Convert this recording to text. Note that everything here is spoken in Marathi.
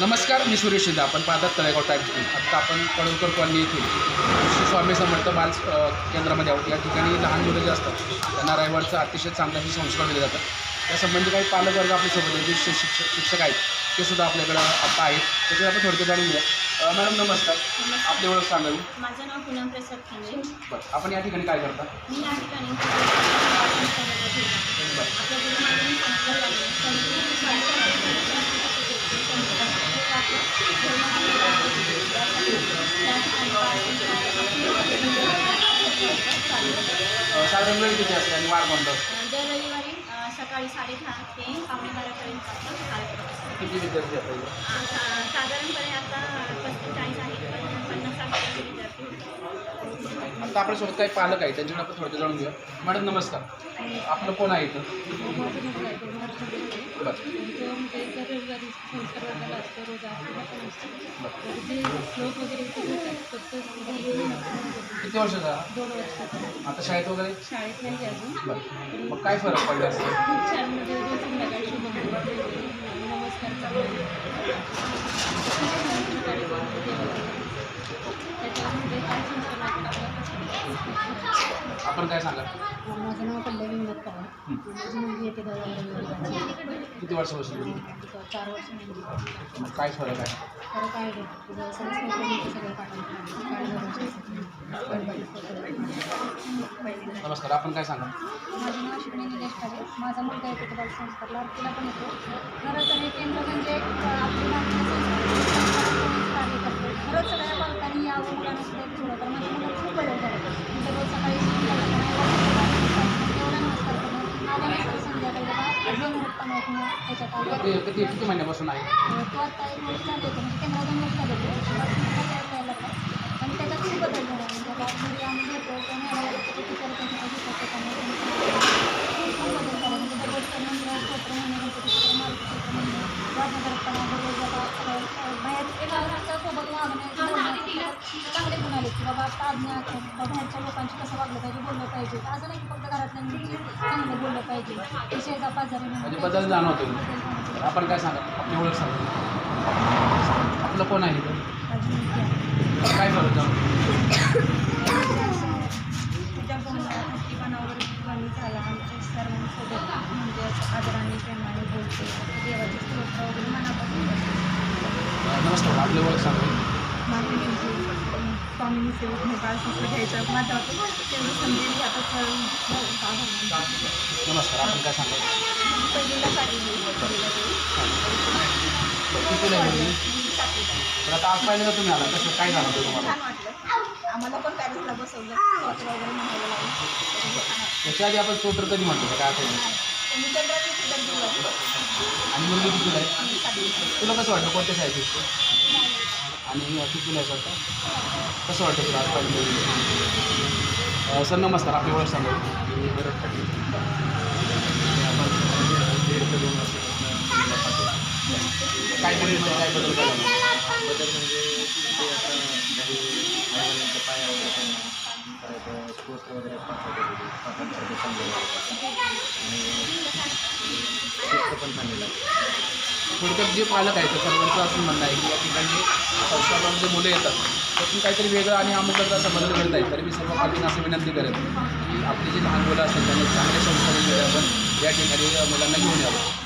नमस्कार मी सुरेश शिंदे. आपण पाहतात तळेगाव टाईम्स आत्ता आपण कळवकर कॉलनी येथील श्री स्वामी समर्थ बाल केंद्रामध्ये आहोत. या ठिकाणी लहान मुलं जे असतात त्यांना रविवारचं अतिशय चांगले असे संस्कार दिले जातात. त्यासंबंधी काही पालक वर्ग आपल्यासोबत आहेत, जे शिक्षक शिक्षक आहेत ते सुद्धा आपल्याकडं आता आहेत. त्याच्यात आपण थोडक्यात जाणून घेऊया. अ, मॅडम नमस्कार. आपली ओळख सांगावी. माझं नाव पूनम प्रसाद बरं. आपण या ठिकाणी काय करता? मी या ठिकाणी आहे, साधारण वेळ किती असते आणि वार कोणता असतो दर रविवारी अ, सकाळी साडेदहा ते पावणे बारापर्यंत आपलं कार्यक्रम असतो. किती विद्यार्थी? आता साधारणपणे आता पस्तीस चाळीस आहेत पण पन्नास साठ विद्यार्थी होते. आता आपल्यासोबत काही पालक आहेत त्यांच्याकडे आपण थोडक्यात जाणून घेऊया मॅडम नमस्कार आपलं कोण आहे इथं बरं किती वर्षाचा दोन वर्षाचा. आता शाळेत वगैरे? शाळेत नाही अजून. बरं. मग काय फरक पडला असं खूप छान म्हणजे रोज संध्याकाळी नमस्कार चालू त्याच्यामध्ये काय संस्कार लागतात आपण काय सांगा माझं नाव पल्लवी विनोद पवार. माझी मुलगी येते किती वर्षापासून गेली? चार वर्ष मुलगी. मग काय फरक आहे? खरं काय तुझं सगळं काय नमस्कार आपण काय सांगा माझं नाव शिवणी निलेश माझा मुलगा येतो तो बालसंस्कारला आरतीला पण येतो. खरं तर हे केंद्र म्हणजे अं, आपली भारतीय संस्कृती कार्य करतो खरंच सगळ्या पालकांनी यावं मुलांना सुद्धा एक थोडं तर माझ्या मुलं खूप बदल झाले म्हणजे रोज सकाळी स्कूलला जाताना एवढा नमस्कार करणं आल्यानंतर संध्याकाळी बाबा त्याच्यात आलं किती किती किती महिन्यापासून आहे? तो आता एक वर्ष झाले होते म्हणजे केंद्रात दोन वर्ष झाले होते. यायला लागला. आणि त्याच्यात खूप बदल झाला. म्हणजे आता घरी आम्ही घेतो तो न्यायला लागतो तो टीचर त्यांच्या पाठी करतो त्यामुळे खूप बदल झाला. म्हणजे दररोज मंदिरात स्तोत्र म्हणणे गणपती मारुती म्हणणे वाजता करताना दररोज बाबा अं, बाहेर एका घराच्या सोबत वागणे बोलणे, चांगले गुण आले की बाबा आता आज्ञा आहे, बाबा बाहेरच्या लोकांशी कसं वागलं पाहिजे? पाहिजे. असं नाही की फक्त घरातल्यांनी चांगलं बोललं पाहिजे. शेजा पाजारी म्हणजे बदल जाणवतो आपण काय सांगा आपली ओळख सांगा आपलं कोण आहे काय फरक झाला आमच्या सर्वांसोबत म्हणजे असं आदराने प्रेमाने बोलते देवाचे स्तोत्र वगैरे मनापासून करते. नमस्कार आपली ओळख सांगा माझी म्हणजे स्वामी सेवक हे बाळशास्त्र घ्यायच्या नमस्कार आपण काय सांगा? पहिलीला साठी कितीला आहे मुलगी? तर आता आज पाहिलं तुम्ही आला कसं काय जाणवतं तुम्हाला? छान वाटलं. आम्हाला पण पॅरिसला बसवलं. स्तोत्र वगैरे म्हणायला लागलं छान वाटलं. याच्या आधी आपण स्तोत्र कधी म्हणतो का? काय आठवलं आणि मुलगी कितीला आहे? आम्ही साठी तुला कसं वाटतं कोणत्या शाळेत आणि कितीला आहे वाटतं कसं वाटतं तुला आजकाल सर नमस्कार आपली ओळख सांगा मी भरत पाटील काय बदल काय बदल बदल म्हणजे आता पाया वगैरे परत वगैरे आणि पण थोडक्यात जे पालक आहेत ते सर्वांचं असं म्हणणं आहे की या ठिकाणी संस्थापनामध्ये मुलं येतात. त्यातून काहीतरी वेगळं आणि अमुकता संबंध करत आहे. तरी मी सर्व पालकांना असं विनंती करेन की आपली जी लहान मुलं असतात त्यांना चांगले संस्था वगैरे आपण या ठिकाणी मुलांना घेऊन यावं.